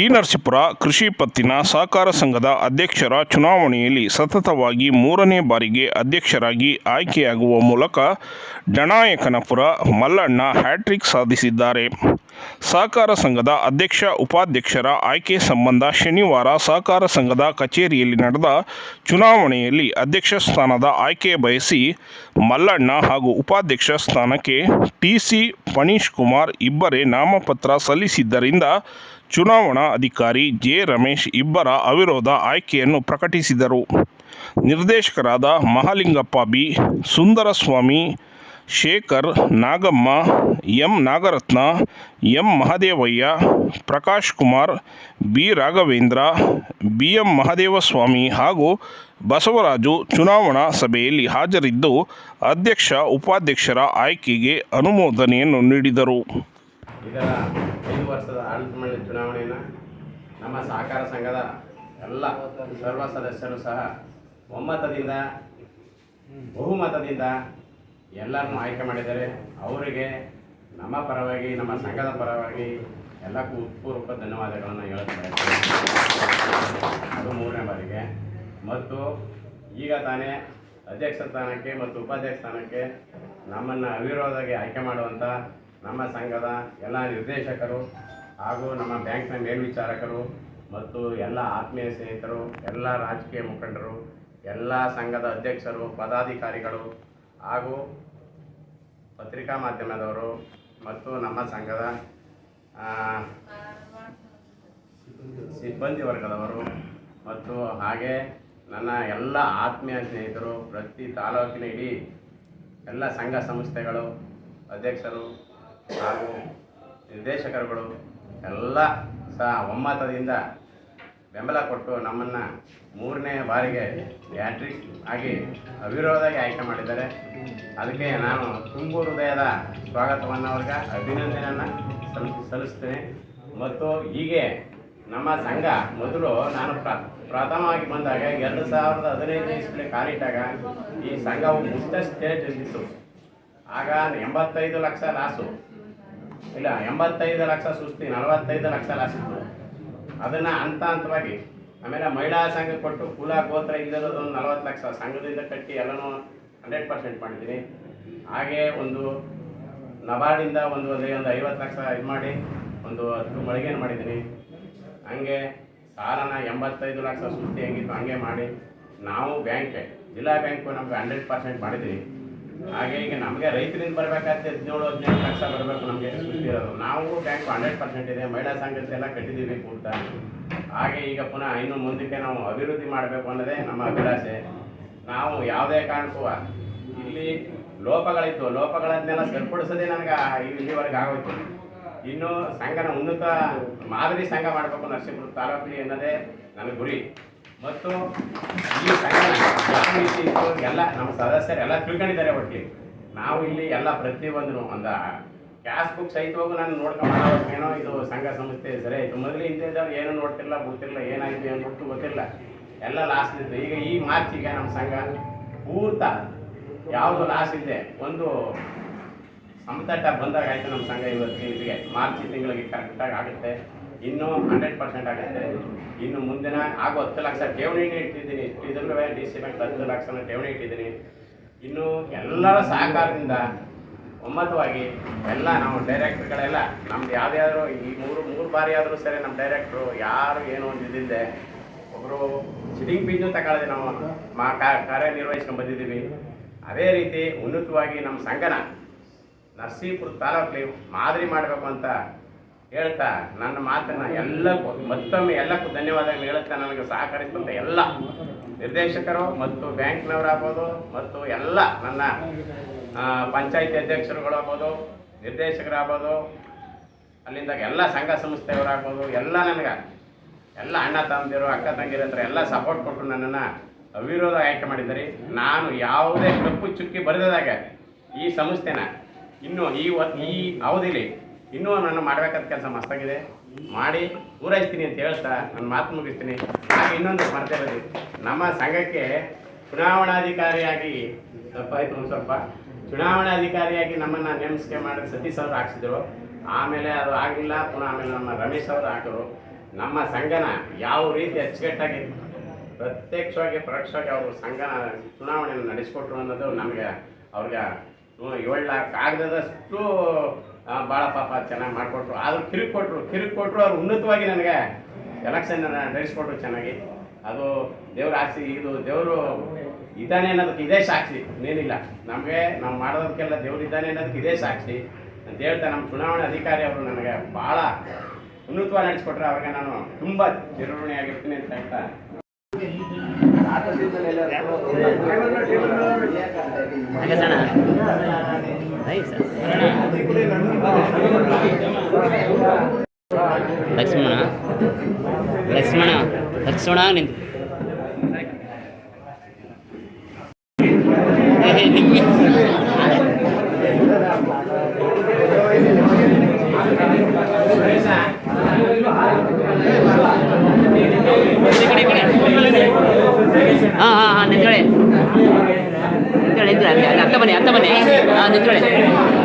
T ಕೃಷಿ ಪತ್ತಿನ ಸಹಕಾರ ಸಂಘದ ಅಧ್ಯಕ್ಷರ ಚುನಾವಣೆಯಲ್ಲಿ ಸತತವಾಗಿ ಮೂರನೇ ಬಾರಿಗೆ ಅಧ್ಯಕ್ಷರಾಗಿ ಆಯ್ಕೆಯಾಗುವ ಮೂಲಕ ಡಣಾಯಕನಪುರ ಮಲ್ಲಣ್ಣ ಹ್ಯಾಟ್ರಿಕ್ ಸಾಧಿಸಿದ್ದಾರೆ. ಸಹಕಾರ ಸಂಘದ ಅಧ್ಯಕ್ಷ, ಉಪಾಧ್ಯಕ್ಷರ ಆಯ್ಕೆ ಸಂಬಂಧ ಶನಿವಾರ ಸಹಕಾರ ಸಂಘದ ಕಚೇರಿಯಲ್ಲಿ ನಡೆದ ಚುನಾವಣೆಯಲ್ಲಿ ಅಧ್ಯಕ್ಷ ಸ್ಥಾನದ ಆಯ್ಕೆ ಬಯಸಿ ಮಲ್ಲಣ್ಣ ಹಾಗೂ ಉಪಾಧ್ಯಕ್ಷ ಸ್ಥಾನಕ್ಕೆ ಟಿಸಿ ಪಣೀಶ್ ಕುಮಾರ್ ಇಬ್ಬರೇ ನಾಮಪತ್ರ ಸಲ್ಲಿಸಿದ್ದರಿಂದ ಚುನಾವಣಾ ಅಧಿಕಾರಿ ಜೆ ರಮೇಶ್ ಇಬ್ಬರ ಅವಿರೋಧ ಆಯ್ಕೆಯನ್ನು ಪ್ರಕಟಿಸಿದರು. ನಿರ್ದೇಶಕರಾದ Mahalingappa B, Sundaraswamy, Shekhar Nagamma, M Nagaratna, M Mahadevaiah, Prakash Kumar, B Raghavendra, B M Mahadevaswamy ಹಾಗೂ ಬಸವರಾಜು ಚುನಾವಣಾ ಸಭೆಯಲ್ಲಿ ಹಾಜರಿದ್ದು ಅಧ್ಯಕ್ಷ, ಉಪಾಧ್ಯಕ್ಷರ ಆಯ್ಕೆಗೆ ಅನುಮೋದನೆಯನ್ನು ನೀಡಿದರು. ಇದರ ಐದು ವರ್ಷದ ಆಡಳಿತ ಮಂಡಳಿ ಚುನಾವಣೆಯನ್ನು ನಮ್ಮ ಸಹಕಾರ ಸಂಘದ ಎಲ್ಲ ಸರ್ವ ಸದಸ್ಯರು ಸಹ ಒಮ್ಮತದಿಂದ, ಬಹುಮತದಿಂದ ಎಲ್ಲರನ್ನು ಆಯ್ಕೆ ಮಾಡಿದರೆ ಅವರಿಗೆ ನಮ್ಮ ಪರವಾಗಿ, ನಮ್ಮ ಸಂಘದ ಪರವಾಗಿ ಎಲ್ಲಕ್ಕೂ ಉತ್ಪೂರ್ವಕ ಧನ್ಯವಾದಗಳನ್ನು ಹೇಳುತ್ತಾರೆ ಅದು ಮೂರನೇ ಬಾರಿಗೆ. ಮತ್ತು ಈಗ ತಾನೇ ಅಧ್ಯಕ್ಷ ಸ್ಥಾನಕ್ಕೆ ಮತ್ತು ಉಪಾಧ್ಯಕ್ಷ ಸ್ಥಾನಕ್ಕೆ ನಮ್ಮನ್ನು ಅವಿರೋಧವಾಗಿ ಆಯ್ಕೆ ಮಾಡುವಂಥ ನಮ್ಮ ಸಂಘದ ಎಲ್ಲ ನಿರ್ದೇಶಕರು ಹಾಗೂ ನಮ್ಮ ಬ್ಯಾಂಕ್ನ ಮೇಲ್ವಿಚಾರಕರು ಮತ್ತು ಎಲ್ಲ ಆತ್ಮೀಯ ಸ್ನೇಹಿತರು, ಎಲ್ಲ ರಾಜಕೀಯ ಮುಖಂಡರು, ಎಲ್ಲ ಸಂಘದ ಅಧ್ಯಕ್ಷರು, ಪದಾಧಿಕಾರಿಗಳು ಹಾಗೂ ಪತ್ರಿಕಾ ಮಾಧ್ಯಮದವರು ಮತ್ತು ನಮ್ಮ ಸಂಘದ ಸಿಬ್ಬಂದಿ ವರ್ಗದವರು ಮತ್ತು ಹಾಗೆ ನನ್ನ ಎಲ್ಲ ಆತ್ಮೀಯ ಸ್ನೇಹಿತರು, ಪ್ರತಿ ತಾಲೂಕಿನ ಇಡೀ ಎಲ್ಲ ಸಂಘ ಸಂಸ್ಥೆಗಳು ಅಧ್ಯಕ್ಷರು ಹಾಗೂ ನಿರ್ದೇಶಕರುಗಳು ಎಲ್ಲ ಸಹ ಒಮ್ಮತದಿಂದ ಬೆಂಬಲ ಕೊಟ್ಟು ನಮ್ಮನ್ನು ಮೂರನೇ ಬಾರಿಗೆ ಹ್ಯಾಟ್ರಿಕ್ ಆಗಿ ಅವಿರೋಧವಾಗಿ ಆಯ್ಕೆ ಮಾಡಿದ್ದಾರೆ. ಅದಕ್ಕೆ ನಾನು ತುಂಬು ಹೃದಯದ ಸ್ವಾಗತವನ್ನು ಅವ್ರಿಗೆ ಅಭಿನಂದನೆಯನ್ನು ಸಲ್, ಸಲ್ಲಿಸ್ತೇನೆ. ಮತ್ತು ಹೀಗೆ ನಮ್ಮ ಸಂಘ ಮೊದಲು ನಾನು ಪ್ರ, ಪ್ರಥಮವಾಗಿ ಬಂದಾಗ ಎರಡು ಸಾವಿರದ ಹದಿನೈದು ಇಸ್ವಿಲಿ ಕಾಲಿಟ್ಟಾಗ ಈ ಸಂಘವು ಮುಕ್ತ ಸ್ಟೇಜ್ ಇದ್ದಿತ್ತು ಆಗ ಎಂಬತ್ತೈದು ಲಕ್ಷ ಲಾಸು. ಇಲ್ಲ, ಎಂಬತ್ತೈದು ಲಕ್ಷ ಸುಸ್ತಿ, ನಲವತ್ತೈದು ಲಕ್ಷ ಲಾಸ್ ಅದನ್ನ ಹಂತ ಹಂತವಾಗಿ ಆಮೇಲೆ ಮಹಿಳಾ ಸಂಘ ಕೊಟ್ಟು ಕುಲ ಗೋತ್ರ ಇಲ್ಲದೊಂದು ನಲವತ್ತು ಲಕ್ಷ, ಸಂಘದಿಂದ ಕಟ್ಟಿ ಎಲ್ಲನೂ ಹಂಡ್ರೆಡ್ ಪರ್ಸೆಂಟ್ ಮಾಡಿದ್ದೀನಿ. ಹಾಗೆ ಒಂದು ನಬಾರ್ಡಿಂದ ಒಂದು ಒಂದು ಒಂದು ಐವತ್ತು ಲಕ್ಷ ಇದು ಮಾಡಿ, ಒಂದು ಹತ್ತು ಮಳಿಗೆಯನ್ನು ಮಾಡಿದ್ದೀನಿ. ಹಂಗೆ ಸಾಲನ ಎಂಬತ್ತೈದು ಲಕ್ಷ ಸುಸ್ತಿ ಹೆಂಗಿತ್ತು ಹಂಗೆ ಮಾಡಿ, ನಾವು ಬ್ಯಾಂಕ್ ಜಿಲ್ಲಾ ಬ್ಯಾಂಕು ನಮ್ಗೆ ಹಂಡ್ರೆಡ್ ಪರ್ಸೆಂಟ್ ಮಾಡಿದ್ದೀವಿ. ಹಾಗೆ ಈಗ ನಮಗೆ ರೈತರಿಂದ ಬರಬೇಕಾದ್ರೆ ಹದಿನೇಳು, ಹದಿನೆಂಟು ಲಕ್ಷ ಬರಬೇಕು ನಮಗೆ ಇರೋದು. ನಾವು ಬ್ಯಾಂಕ್ ಹಂಡ್ರೆಡ್ ಪರ್ಸೆಂಟ್ ಇದೆ, ಮಹಿಳಾ ಸಂಘದೆಲ್ಲ ಕಟ್ಟಿದ್ದೀವಿ ಪೂರ್ತ. ಹಾಗೆ ಈಗ ಪುನಃ ಇನ್ನು ಮುಂದಕ್ಕೆ ನಾವು ಅಭಿವೃದ್ಧಿ ಮಾಡಬೇಕು ಅನ್ನೋದೇ ನಮ್ಮ ಅಭಿಲಾಷೆ. ನಾವು ಯಾವುದೇ ಕಾರಣಕ್ಕೂ ಇಲ್ಲಿ ಲೋಪಗಳಿತ್ತು ಲೋಪಗಳನ್ನೆಲ್ಲ ಸರಿಪಡಿಸೋದೇ ನನಗೆ ಇಲ್ಲಿವರೆಗೆ ಆಗೋಯ್ತು. ಇನ್ನು ಸಂಘನ ಉನ್ನತ ಮಾದರಿ ಸಂಘ ಮಾಡಬೇಕು ನರಸೀಪುರ ತಾಲೂಕಿಗೆ ಅನ್ನೋದೇ ನನ್ನ ಗುರಿ. ಮತ್ತು ಈ ಸಂಘ ಯಾವ ರೀತಿ ಎಲ್ಲ ನಮ್ಮ ಸದಸ್ಯರು ಎಲ್ಲ ತಿಳ್ಕೊಂಡಿದ್ದಾರೆ ಒಟ್ಟಿಗೆ. ನಾವು ಇಲ್ಲಿ ಎಲ್ಲ ಪ್ರತಿಯೊಂದನ್ನು ಒಂದು ಕ್ಯಾಶ್ ಬುಕ್ ಸಹಿತವಾಗೂ ನಾನು ನೋಡ್ಕೊಂಡು ಏನೋ ಇದು ಸಂಘ ಸಂಸ್ಥೆ ಸರಿ ಆಯಿತು. ಮೊದಲು ಹಿಂದಿದ್ದವ್ರು ಏನೂ ನೋಡ್ತಿಲ್ಲ ಗೊತ್ತಿಲ್ಲ ಏನಾಯಿತು ಏನು ಗೊತ್ತು ಗೊತ್ತಿಲ್ಲ ಎಲ್ಲ ಲಾಸ್ ಇತ್ತು ಈಗ ಈ ಮಾರ್ಚ್ ಈಗ ನಮ್ಮ ಸಂಘ ಪೂರ್ತ ಯಾವುದು ಲಾಸ್ ಇದೆ ಒಂದು ಸಮತಟ್ಟ ಬಂದಾಗ ಆಯಿತು ನಮ್ಮ ಸಂಘ ಇವತ್ತು ಇಲ್ಲಿಗೆ. ಮಾರ್ಚ್ ತಿಂಗಳಿಗೆ ಕರೆಕ್ಟಾಗಿ ಆಗುತ್ತೆ. ಇನ್ನೂ ಹಂಡ್ರೆಡ್ ಪರ್ಸೆಂಟ್ ಆಗುತ್ತೆ. ಇನ್ನು ಮುಂದಿನ ಆಗೋ ಹತ್ತು ಲಕ್ಷ ಠೇವಣಿನೇ ಇಟ್ಟಿದ್ದೀನಿ. ಇದ್ರೂ ಡಿ ಸಿ ಬ್ಯಾಂಕ್ ಹತ್ತು ಲಕ್ಷನ ಠೇವಣಿ ಇಟ್ಟಿದ್ದೀನಿ. ಇನ್ನು ಎಲ್ಲರ ಸಹಕಾರದಿಂದ ಒಮ್ಮತವಾಗಿ ಎಲ್ಲ ನಾವು ಡೈರೆಕ್ಟ್ರುಗಳೆಲ್ಲ ನಮ್ದು ಯಾವ್ದಾದ್ರು ಈ ಮೂರು ಮೂರು ಬಾರಿ ಆದರೂ ಸರಿ ನಮ್ಮ ಡೈರೆಕ್ಟ್ರು ಯಾರು ಏನು ಇದಿಲ್ಲದೆ ಒಬ್ಬರು ಸಿಟಿಂಗ್ ಫೀಸ್ನು ತಗೊಳ್ಳೋದು ನಾವು ಮಾ ಕಾರ್ಯನಿರ್ವಹಿಸ್ಕೊಂಡು ಬಂದಿದ್ದೀವಿ. ಅದೇ ರೀತಿ ಉನ್ನತವಾಗಿ ನಮ್ಮ ಸಂಘನ ನರಸೀಪುರ ತಾಲೂಕಲ್ಲಿ ಮಾದರಿ ಮಾಡಬೇಕು ಅಂತ ಹೇಳ್ತಾ, ನನ್ನ ಮಾತನ್ನು ಎಲ್ಲಕ್ಕೂ ಮತ್ತೊಮ್ಮೆ ಎಲ್ಲಕ್ಕೂ ಧನ್ಯವಾದ ಹೇಳುತ್ತಾ ನನಗೆ ಸಹಕರಿಸಿದಂಥ ಎಲ್ಲ ನಿರ್ದೇಶಕರು ಮತ್ತು ಬ್ಯಾಂಕ್ನವರಾಗ್ಬೋದು ಮತ್ತು ಎಲ್ಲ ನನ್ನ ಪಂಚಾಯಿತಿ ಅಧ್ಯಕ್ಷರುಗಳಾಗ್ಬೋದು, ನಿರ್ದೇಶಕರಾಗ್ಬೋದು, ಅಲ್ಲಿಂದ ಎಲ್ಲ ಸಂಘ ಸಂಸ್ಥೆಯವರಾಗ್ಬೋದು, ಎಲ್ಲ ನನಗೆ, ಎಲ್ಲ ಅಣ್ಣ ತಂದಿರು ಅಕ್ಕ ತಂಗಿರ ಹತ್ರ ಎಲ್ಲ ಸಪೋರ್ಟ್ ಕೊಟ್ಟು ನನ್ನನ್ನು ಅವಿರೋಧ ಆಯ್ಕೆ ಮಾಡಿದ್ದಾರೆ. ನಾನು ಯಾವುದೇ ಕಪ್ಪು ಚುಕ್ಕಿ ಬರೆದಾಗ ಈ ಸಂಸ್ಥೆನ ಇನ್ನು ಈ ಈ ಅವಧಿಲಿ ಇನ್ನೂ ನಾನು ಮಾಡಬೇಕಾದ ಕೆಲಸ ಮಸ್ತಾಗಿದೆ. ಮಾಡಿ ಪೂರೈಸ್ತೀನಿ ಅಂತ ಹೇಳ್ತಾ ನನ್ನ ಮಾತು ಮುಗಿಸ್ತೀನಿ. ಹಾಗೆ ಇನ್ನೊಂದು ಮರ್ತೇ ನಮ್ಮ ಸಂಘಕ್ಕೆ ಚುನಾವಣಾಧಿಕಾರಿಯಾಗಿ ಸ್ವಲ್ಪ ಆಯಿತು ಒಂದು ಸ್ವಲ್ಪ. ಚುನಾವಣಾಧಿಕಾರಿಯಾಗಿ ನಮ್ಮನ್ನು ನೇಮಿಸಿಕೆ ಮಾಡಿ ಸತೀಶ್ ಅವರು ಹಾಕ್ಸಿದ್ರು. ಆಮೇಲೆ ಅದು ಆಗಲಿಲ್ಲ, ಪುನಃ ಆಮೇಲೆ ನಮ್ಮ ರಮೇಶ್ ಅವರು ಹಾಕಿದ್ರು ನಮ್ಮ ಸಂಘನ ಯಾವ ರೀತಿ ಅಚ್ಚುಕಟ್ಟಾಗಿ ಪ್ರತ್ಯಕ್ಷವಾಗಿ, ಪರೋಕ್ಷವಾಗಿ ಅವರು ಸಂಘನ ಚುನಾವಣೆಯನ್ನು ನಡೆಸಿಕೊಟ್ರು ಅನ್ನೋದು ನಮಗೆ ಅವ್ರಿಗೆ ಏಳು ಲಾಖ ಕಾಗದದಷ್ಟು ಆ, ಭಾಳ ಪಾಪ ಚೆನ್ನಾಗಿ ಮಾಡಿಕೊಟ್ರು. ಆದರೂ ಕಿರಿಕ್ ಕೊಟ್ಟರು ಕಿರಿಕ್ ಕೊಟ್ಟರು ಅವ್ರು ಉನ್ನತವಾಗಿ ನನಗೆ ಎಲೆಕ್ಷನ್ ನಡೆಸ್ಕೊಟ್ರು ಚೆನ್ನಾಗಿ. ಅದು ದೇವ್ರ ಆಸೆ ಇದು ದೇವರು ಇದ್ದಾನೆ ಅನ್ನೋದಕ್ಕೆ ಇದೇ ಸಾಕ್ಷಿ ಇನ್ನೇನಿಲ್ಲ ನಮಗೆ ನಾವು ಮಾಡೋದಕ್ಕೆಲ್ಲ ದೇವ್ರು ಇದ್ದಾನೆ ಅನ್ನೋದಕ್ಕೆ ಇದೇ ಸಾಕ್ಷಿ. ಅಂತ ಹೇಳ್ತಾ ನಮ್ಮ ಚುನಾವಣಾ ಅಧಿಕಾರಿ ಅವರು ನನಗೆ ಭಾಳ ಉನ್ನತವಾಗಿ ನಡೆಸ್ಕೊಟ್ರೆ ಅವ್ರಿಗೆ ನಾನು ತುಂಬ ಚಿರಋಣಿಯಾಗಿರ್ತೀನಿ ಅಂತ ಹೇಳ್ತಾ ಲಕ್ಷ್ಮಣ. ಲಕ್ಷ್ಮಣ. ಲಕ್ಷ್ಮಣ ನಿಂತು ಏ, ಏ, ನಿಂಗೆ. ಈ ಕಡೆ, ಈ ಕಡೆ. ಹಾ ಹಾಂ ಹಾಂ ನಿಂತ್ಕೊಳ್ಳಿ. ನಿಂತ್ಕೊಳ್ಳಿ ನಿಂತ್ಕೊಳ್ಳಿ. ಹತ್ತ ಬನ್ನಿ ಅತ್ತ ಬನ್ನಿ. ಹಾಂ ನಿಂತ್ಕೊಳ್ಳಿ.